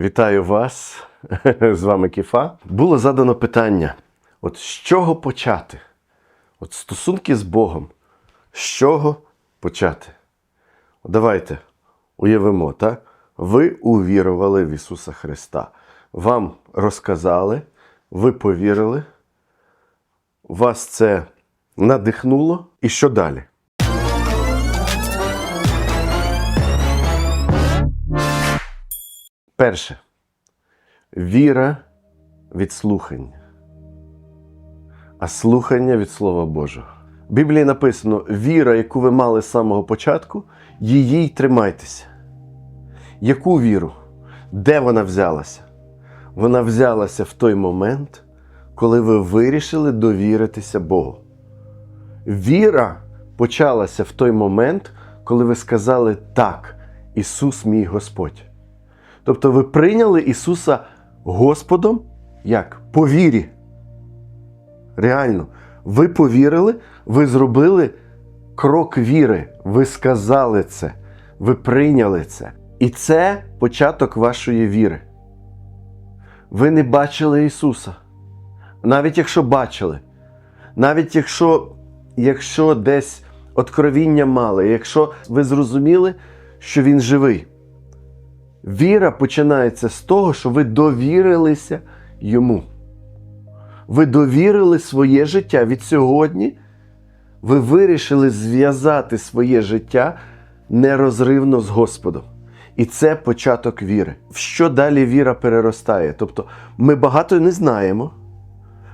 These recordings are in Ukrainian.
Вітаю вас! З вами Кіфа. Було задано питання: от з чого почати? От стосунки з Богом. З чого почати? Давайте уявимо, так? Ви увірували в Ісуса Христа. Вам розказали, ви повірили, вас це надихнуло. І що далі? Перше. Віра від слухання, а слухання від Слова Божого. В Біблії написано: віра, яку ви мали з самого початку, її й тримайтеся. Яку віру? Де вона взялася? Вона взялася в той момент, коли ви вирішили довіритися Богу. Віра почалася в той момент, коли ви сказали так, Ісус мій Господь. Тобто ви прийняли Ісуса Господом як? По вірі. Реально, ви повірили, ви зробили крок віри, ви сказали це, ви прийняли це. І це початок вашої віри. Ви не бачили Ісуса. Навіть якщо бачили, навіть якщо, якщо десь откровіння мали, якщо ви зрозуміли, що Він живий. Віра починається з того, що ви довірилися йому. Ви довірили своє життя від сьогодні. Ви вирішили зв'язати своє життя нерозривно з Господом. І це початок віри. В що далі віра переростає? Тобто ми багато не знаємо,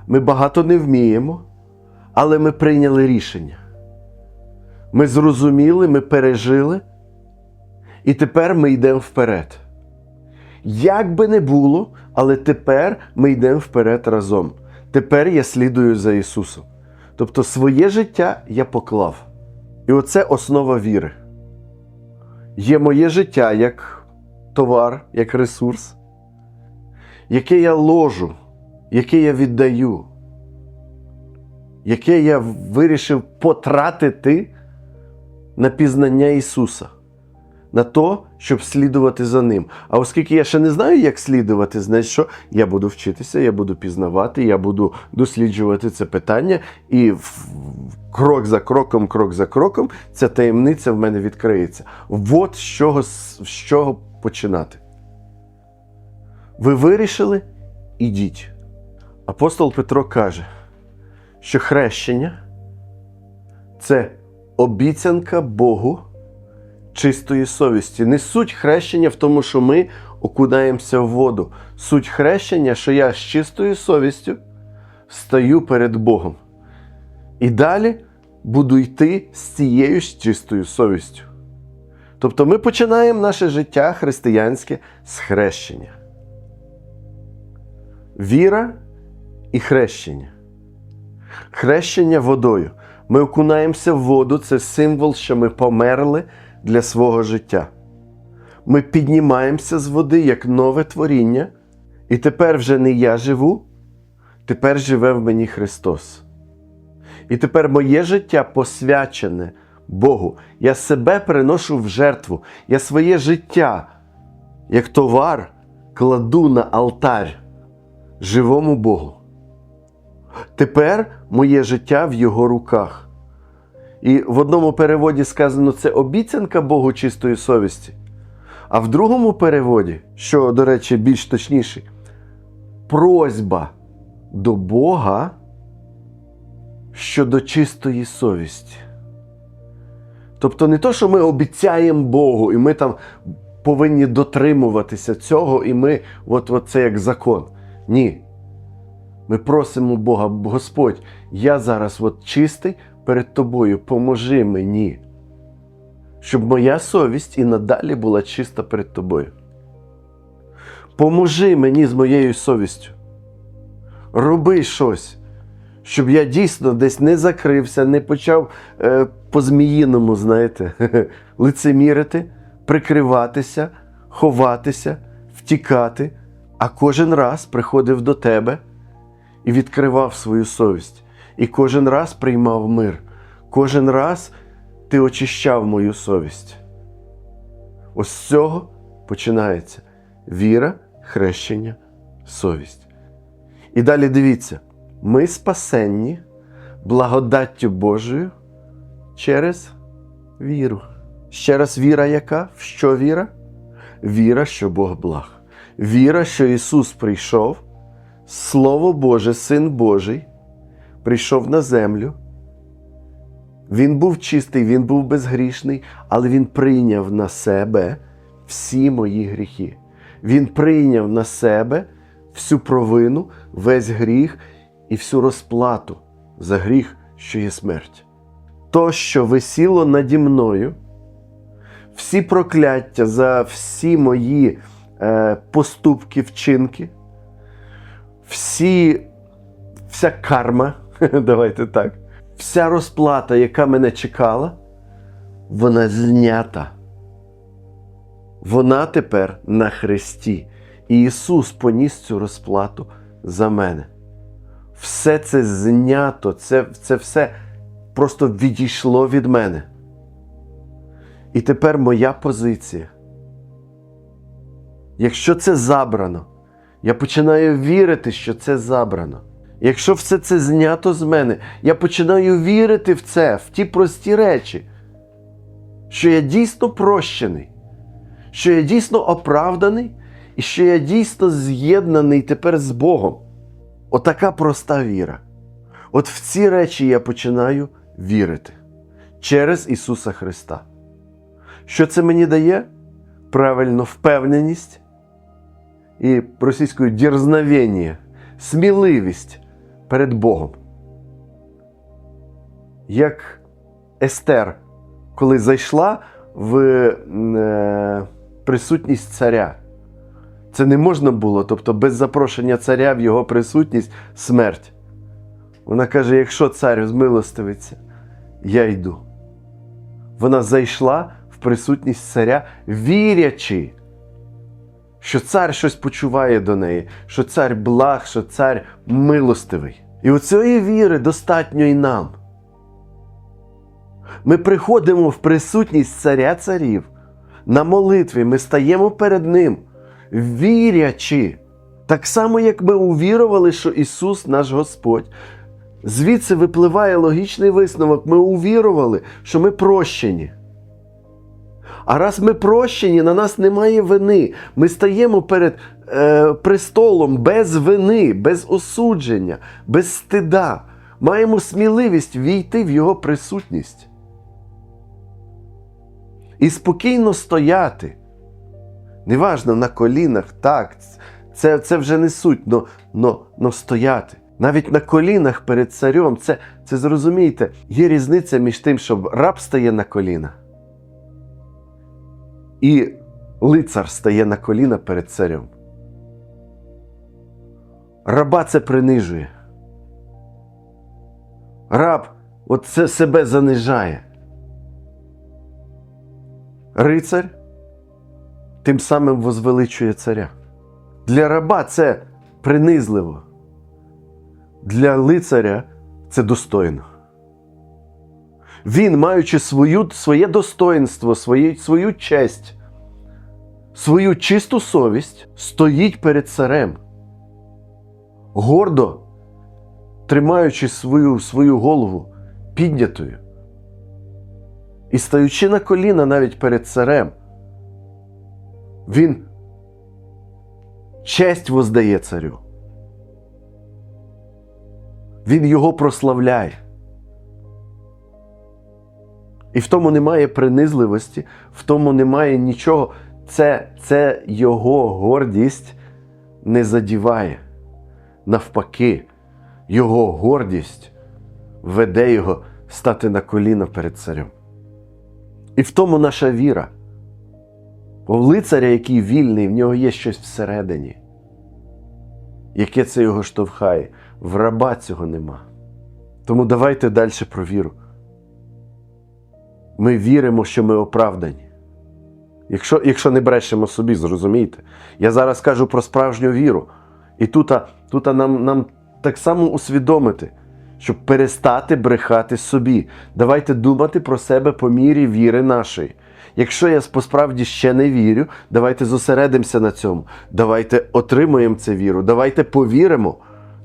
ми багато не вміємо, але ми прийняли рішення. Ми зрозуміли, ми пережили. І тепер ми йдемо вперед. Як би не було, але тепер ми йдемо вперед разом. Тепер я слідую за Ісусом. Тобто своє життя я поклав. І оце основа віри. Є моє життя як товар, як ресурс, яке я ложу, яке я віддаю, яке я вирішив потратити на пізнання Ісуса на то, щоб слідувати за ним. А оскільки я ще не знаю, як слідувати, значить, що я буду вчитися, я буду пізнавати, я буду досліджувати це питання, і крок за кроком, крок за кроком, ця таємниця в мене відкриється. От з чого, з чого починати. Ви вирішили? Ідіть. Апостол Петро каже, що хрещення це обіцянка Богу чистої совісті. Не суть хрещення в тому, що ми окунаємося в воду. Суть хрещення, що я з чистою совістю стаю перед Богом. І далі буду йти з цією ж чистою совістю. Тобто ми починаємо наше життя християнське з хрещення. Віра і хрещення. Хрещення водою. Ми окунаємося в воду, це символ, що ми померли для свого життя. Ми піднімаємося з води як нове творіння, і тепер вже не я живу, тепер живе в мені Христос. І тепер моє життя посвячене Богу. Я себе приношу в жертву. Я своє життя, як товар, кладу на алтар живому Богу. Тепер моє життя в Його руках. І в одному переводі сказано, це обіцянка Богу чистої совісті. А в другому переводі, що, до речі, більш точніше, просьба до Бога щодо чистої совісті. Тобто не то, що ми обіцяємо Богу, і ми там повинні дотримуватися цього, і ми, от, от це як закон. Ні. Ми просимо Бога, Господь, я зараз от чистий перед тобою, поможи мені, щоб моя совість і надалі була чиста перед тобою. Поможи мені з моєю совістю. Роби щось, щоб я дійсно десь не закрився, не почав е, по-зміїному, знаєте, лицемірити, прикриватися, ховатися, втікати, а кожен раз приходив до тебе і відкривав свою совість. І кожен раз приймав мир. Кожен раз ти очищав мою совість. Ось з цього починається віра, хрещення, совість. І далі дивіться, ми спасенні благодаттю Божою через віру. Ще раз віра яка? В що віра? Віра, що Бог благ. Віра, що Ісус прийшов, Слово Боже, Син Божий, прийшов на землю. Він був чистий, він був безгрішний, але Він прийняв на себе всі мої гріхи. Він прийняв на себе всю провину, весь гріх і всю розплату за гріх, що є смерть. То, що висіло наді мною, всі прокляття за всі мої е, поступки, вчинки, всі, вся карма, давайте так, вся розплата, яка мене чекала, вона знята. Вона тепер на хресті. І Ісус поніс цю розплату за мене. Все це знято, це, це все просто відійшло від мене. І тепер моя позиція. Якщо це забрано, я починаю вірити, що це забрано. Якщо все це знято з мене, я починаю вірити в це, в ті прості речі, що я дійсно прощений, що я дійсно оправданий і що я дійсно з'єднаний тепер з Богом. Отака проста віра. От в ці речі я починаю вірити через Ісуса Христа. Що це мені дає? Правильно, впевненість і російською дірзновення, сміливість перед Богом. Як Естер, коли зайшла в е, присутність царя. Це не можна було, тобто без запрошення царя в його присутність смерть. Вона каже: якщо цар змилостивиться, я йду. Вона зайшла в присутність царя, вірячи, що цар щось почуває до неї, що цар благ, що цар милостивий. І у цієї віри достатньо і нам. Ми приходимо в присутність царя царів на молитві, ми стаємо перед Ним, вірячи. Так само, як ми увірували, що Ісус наш Господь. Звідси випливає логічний висновок. Ми увірували, що ми прощені. А раз ми прощені, на нас немає вини. Ми стаємо перед е, престолом без вини, без осудження, без стида. Маємо сміливість війти в Його присутність. І спокійно стояти. Неважно на колінах, так, це, це вже не суть, но, но, но стояти. Навіть на колінах перед царем, це, це зрозумійте, є різниця між тим, щоб раб стає на коліна, і лицар стає на коліна перед царем. Раба це принижує. Раб от це себе занижає. Рицар тим самим возвеличує царя. Для раба це принизливо. Для лицаря це достойно. Він, маючи свою, своє достоинство, свою, свою честь, свою чисту совість, стоїть перед царем, гордо тримаючи свою, свою голову піднятою і стаючи на коліна навіть перед царем, він честь воздає царю. Він його прославляє. І в тому немає принизливості, в тому немає нічого. Це, це його гордість не задіває. Навпаки, його гордість веде його стати на коліна перед царем. І в тому наша віра. У лицаря, який вільний, в нього є щось всередині, яке це його штовхає. В раба цього нема. Тому давайте далі про віру. Ми віримо, що ми оправдані. Якщо якщо не брешемо собі, зрозумійте. Я зараз кажу про справжню віру. І тут, тут нам, нам так само усвідомити, щоб перестати брехати собі. Давайте думати про себе по мірі віри нашої. Якщо я посправді ще не вірю, давайте зосередимося на цьому. Давайте отримуємо цю віру, давайте повіримо.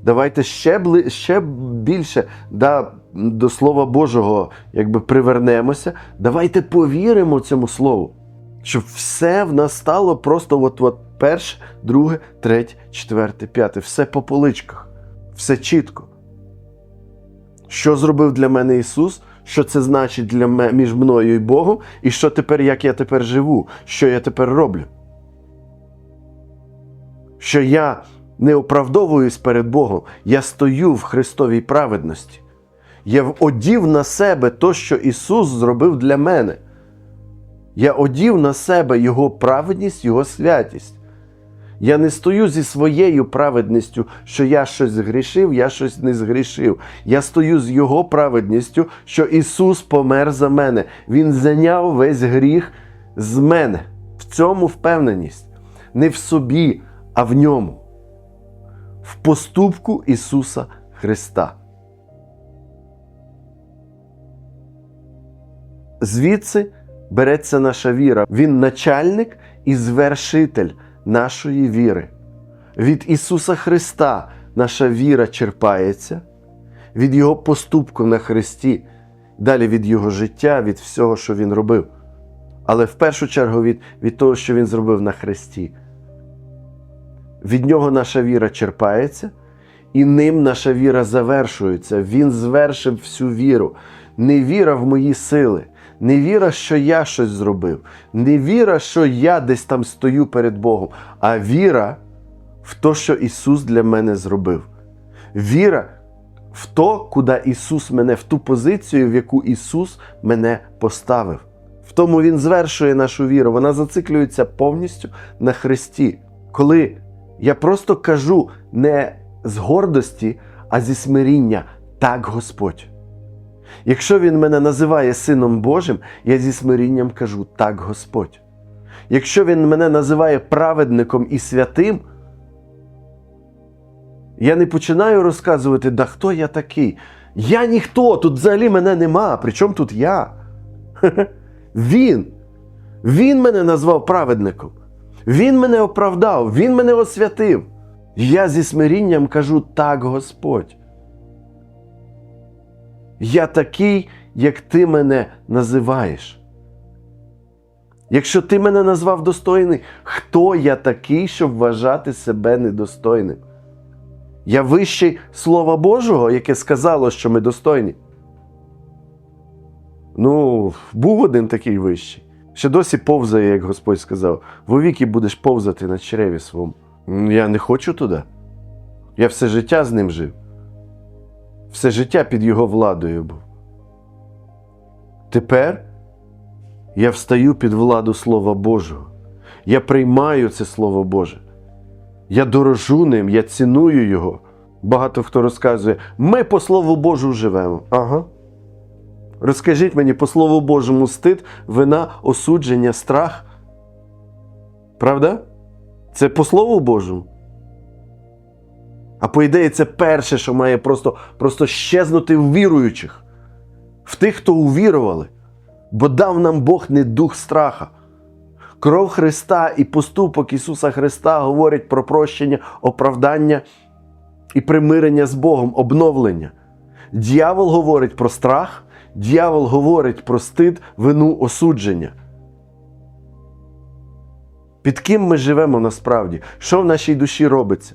Давайте ще бли, ще більше да, до Слова Божого якби привернемося. Давайте повіримо цьому слову, щоб все в нас стало просто от, от перше, друге, третє, четверте, п'яте. Все по поличках, все чітко. Що зробив для мене Ісус? Що це значить для мене між мною і Богом, і що тепер, як я тепер живу, що я тепер роблю? Що я не оправдовуюсь перед Богом, я стою в Христовій праведності. Я одів на себе то, що Ісус зробив для мене. Я одів на себе Його праведність, Його святість. Я не стою зі своєю праведністю, що я щось згрішив, я щось не згрішив. Я стою з Його праведністю, що Ісус помер за мене. Він зайняв весь гріх з мене. В цьому впевненість. Не в собі, а в ньому. В поступку Ісуса Христа. Звідси береться наша віра. Він начальник і звершитель нашої віри. Від Ісуса Христа наша віра черпається, від Його поступку на Христі, далі від Його життя, від всього, що Він робив. Але в першу чергу від, від того, що Він зробив на Христі. Від Нього наша віра черпається, і ним наша віра завершується. Він звершив всю віру. Не віра в мої сили, не віра, що я щось зробив, не віра, що я десь там стою перед Богом, а віра в те, що Ісус для мене зробив. Віра в то, куди Ісус мене, в ту позицію, в яку Ісус мене поставив. В тому Він звершує нашу віру. Вона зациклюється повністю на Христі. Коли я просто кажу не з гордості, а зі смиріння так Господь. Якщо Він мене називає Сином Божим, я зі смирінням кажу так Господь. Якщо Він мене називає праведником і святим, я не починаю розказувати, да хто я такий. Я ніхто, тут взагалі мене нема. Причому тут я? Він. Він мене назвав праведником. Він мене оправдав, Він мене освятив. Я зі смирінням кажу так, Господь. Я такий, як ти мене називаєш. Якщо ти мене назвав достойний, хто я такий, щоб вважати себе недостойним? Я вищий Слова Божого, яке сказало, що ми достойні. Ну, був один такий вищий. Ще досі повзає, як Господь сказав, вовіки будеш повзати на череві своєму. Ну, Я не хочу туди. Я все життя з ним жив. Все життя під його владою був. Тепер я встаю під владу Слова Божого. Я приймаю це Слово Боже. Я дорожу ним, я ціную його. Багато хто розказує, ми по Слову Божу живемо. Ага. Розкажіть мені по Слову Божому стид, вина, осудження, страх. Правда? Це по Слову Божому. А по ідеї, це перше, що має просто, просто щезнути в віруючих, в тих, хто увірували. Бо дав нам Бог не дух страха. Кров Христа і поступок Ісуса Христа говорять про прощення, оправдання і примирення з Богом, обновлення. Дьявол говорить про страх, дьявол говорить про стид, вину, осудження. Під ким ми живемо насправді? Що в нашій душі робиться?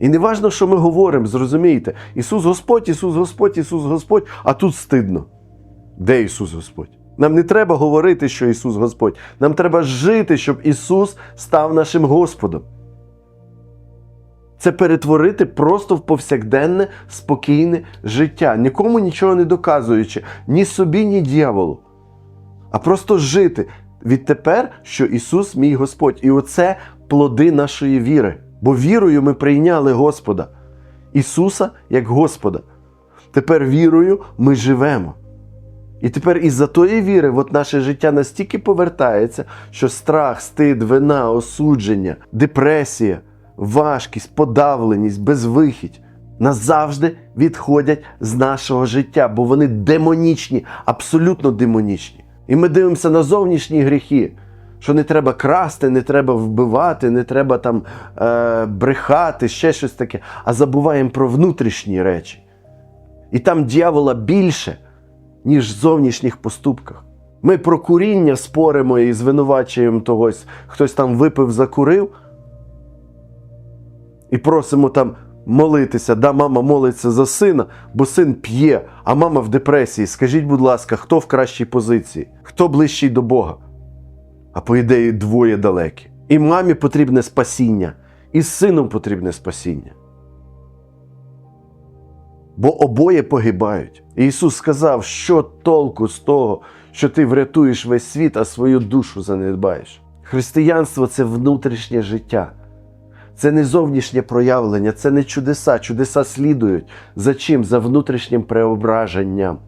І не важно, що ми говоримо, зрозумієте, Ісус Господь, Ісус Господь, Ісус Господь, а тут стидно. Де Ісус Господь? Нам не треба говорити, що Ісус Господь. Нам треба жити, щоб Ісус став нашим Господом. Це перетворити просто в повсякденне, спокійне життя, нікому нічого не доказуючи, ні собі, ні дьяволу. А просто жити відтепер, що Ісус мій Господь. І оце плоди нашої віри. Бо вірою ми прийняли Господа, Ісуса як Господа. Тепер вірою ми живемо. І тепер із-за тої віри от наше життя настільки повертається, що страх, стид, вина, осудження, депресія, важкість, подавленість, безвихідь назавжди відходять з нашого життя, бо вони демонічні, абсолютно демонічні. І ми дивимося на зовнішні гріхи, що не треба красти, не треба вбивати, не треба там е, брехати, ще щось таке, а забуваємо про внутрішні речі. І там дьявола більше, ніж в зовнішніх поступках. Ми про куріння споримо і звинувачуємо когось, хтось там випив, закурив, і просимо там молитися. Да, мама молиться за сина, бо син п'є, а мама в депресії. Скажіть, будь ласка, хто в кращій позиції? Хто ближчий до Бога? А по ідеї двоє далекі. І мамі потрібне спасіння, і сином потрібне спасіння. Бо обоє погибають. І Ісус сказав, що толку з того, що ти врятуєш весь світ, а свою душу занедбаєш. Християнство це внутрішнє життя. Це не зовнішнє проявлення, це не чудеса. Чудеса слідують. За чим? За внутрішнім преображенням.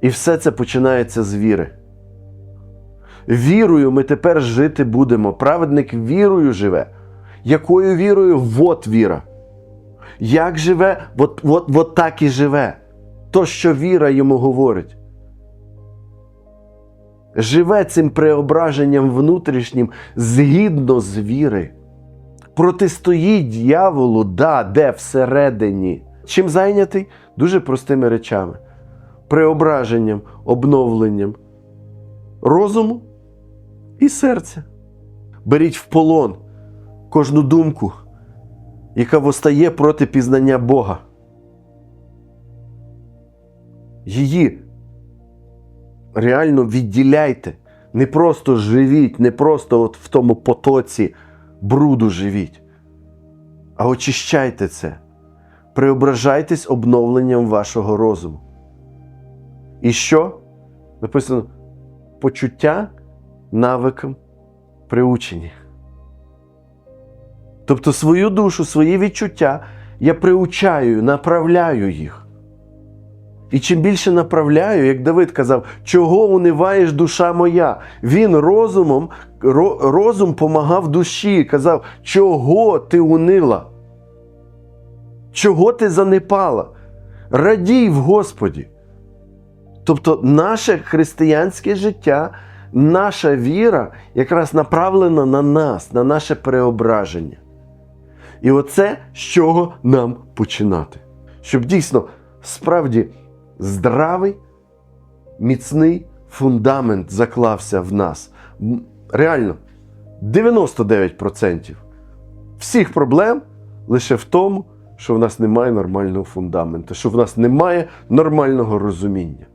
І все це починається з віри. Вірою ми тепер жити будемо. Праведник вірою живе. Якою вірою? Вот віра. Як живе, от, от, от так і живе. То, що віра йому говорить. Живе цим преображенням внутрішнім згідно з віри. Протистоїть дьяволу, да, де всередині. Чим зайнятий? Дуже простими речами: преображенням, обновленням розуму і серця. Беріть в полон кожну думку, яка постає проти пізнання Бога. Її реально відділяйте. Не просто живіть, не просто от в тому потоці бруду живіть, а очищайте це. Преображайтесь обновленням вашого розуму. І що? Написано почуття навикам приучені. Тобто свою душу, свої відчуття я приучаю, направляю їх. І чим більше направляю, як Давид казав, чого униваєш душа моя? Він розумом, розум помагав душі, казав, чого ти унила? Чого ти занепала? Радій в Господі. Тобто наше християнське життя, наша віра якраз направлена на нас, на наше преображення. І оце з чого нам починати. Щоб дійсно справді здравий, міцний фундамент заклався в нас. Реально, 99% всіх проблем лише в тому, що в нас немає нормального фундаменту, що в нас немає нормального розуміння.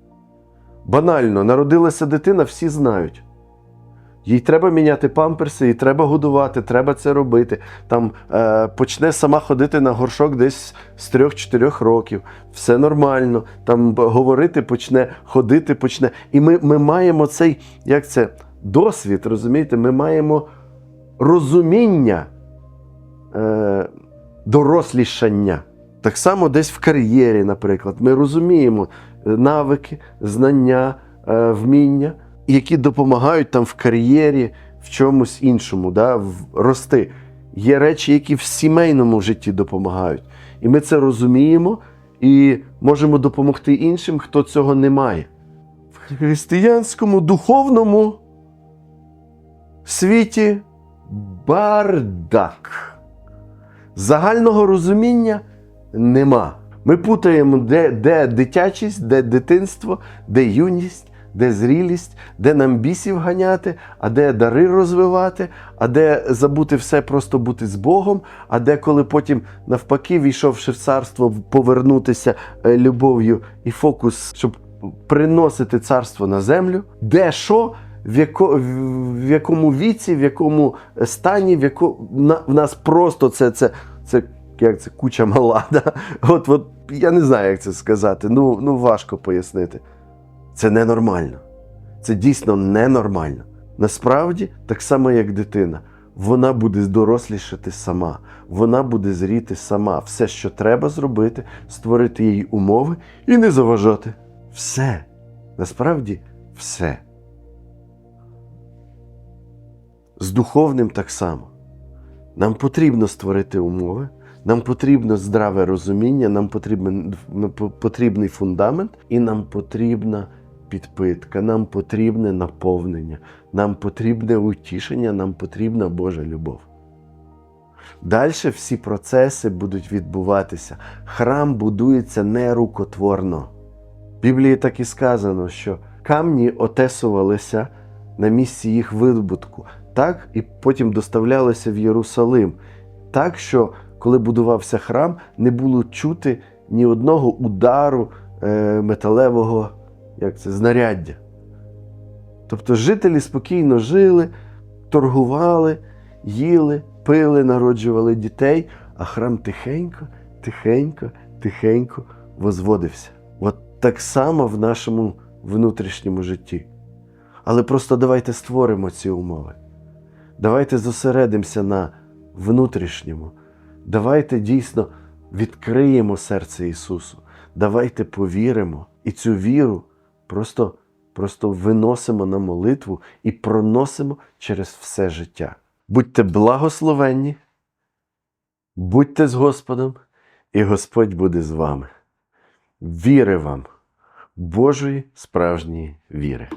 Банально, народилася дитина, всі знають. Їй треба міняти памперси, їй треба годувати, треба це робити. Там е, почне сама ходити на горшок десь з 3-4 років. Все нормально. Там говорити почне, ходити почне. І ми, ми маємо цей, як це, досвід, розумієте, ми маємо розуміння е, дорослішання. Так само десь в кар'єрі, наприклад, ми розуміємо навики, знання, е, вміння, які допомагають там в кар'єрі, в чомусь іншому, да, рости. Є речі, які в сімейному житті допомагають. І ми це розуміємо і можемо допомогти іншим, хто цього не має. В християнському духовному світі бардак. Загального розуміння нема. Ми путаємо, де, де дитячість, де дитинство, де юність, де зрілість, де нам бісів ганяти, а де дари розвивати, а де забути все, просто бути з Богом, а де коли потім, навпаки, війшовши в царство, повернутися е, любов'ю і фокус, щоб приносити царство на землю, де що, в, яко, в якому віці, в якому стані, в, яко, на, в нас просто це, це, це, як це куча мала. Да? От, от, я не знаю, як це сказати. Ну, ну важко пояснити. Це ненормально. Це дійсно ненормально. Насправді, так само, як дитина, вона буде дорослішати сама, вона буде зріти сама. Все, що треба зробити, створити їй умови і не заважати. Все. Насправді, все. З духовним так само. Нам потрібно створити умови, нам потрібно здраве розуміння, нам потрібен, потрібний фундамент, і нам потрібна підпитка, нам потрібне наповнення, нам потрібне утішення, нам потрібна Божа любов. Далі всі процеси будуть відбуватися. Храм будується нерукотворно. В Біблії так і сказано, що камні отесувалися на місці їх видобутку, так і потім доставлялися в Єрусалим. Так що, коли будувався храм, не було чути ні одного удару е, металевого як це, знаряддя. Тобто жителі спокійно жили, торгували, їли, пили, народжували дітей, а храм тихенько, тихенько, тихенько возводився. От так само в нашому внутрішньому житті. Але просто давайте створимо ці умови. Давайте зосередимося на внутрішньому. Давайте дійсно відкриємо серце Ісусу. Давайте повіримо і цю віру просто, просто виносимо на молитву і проносимо через все життя. Будьте благословенні, будьте з Господом, і Господь буде з вами. Віри вам, Божої справжньої віри.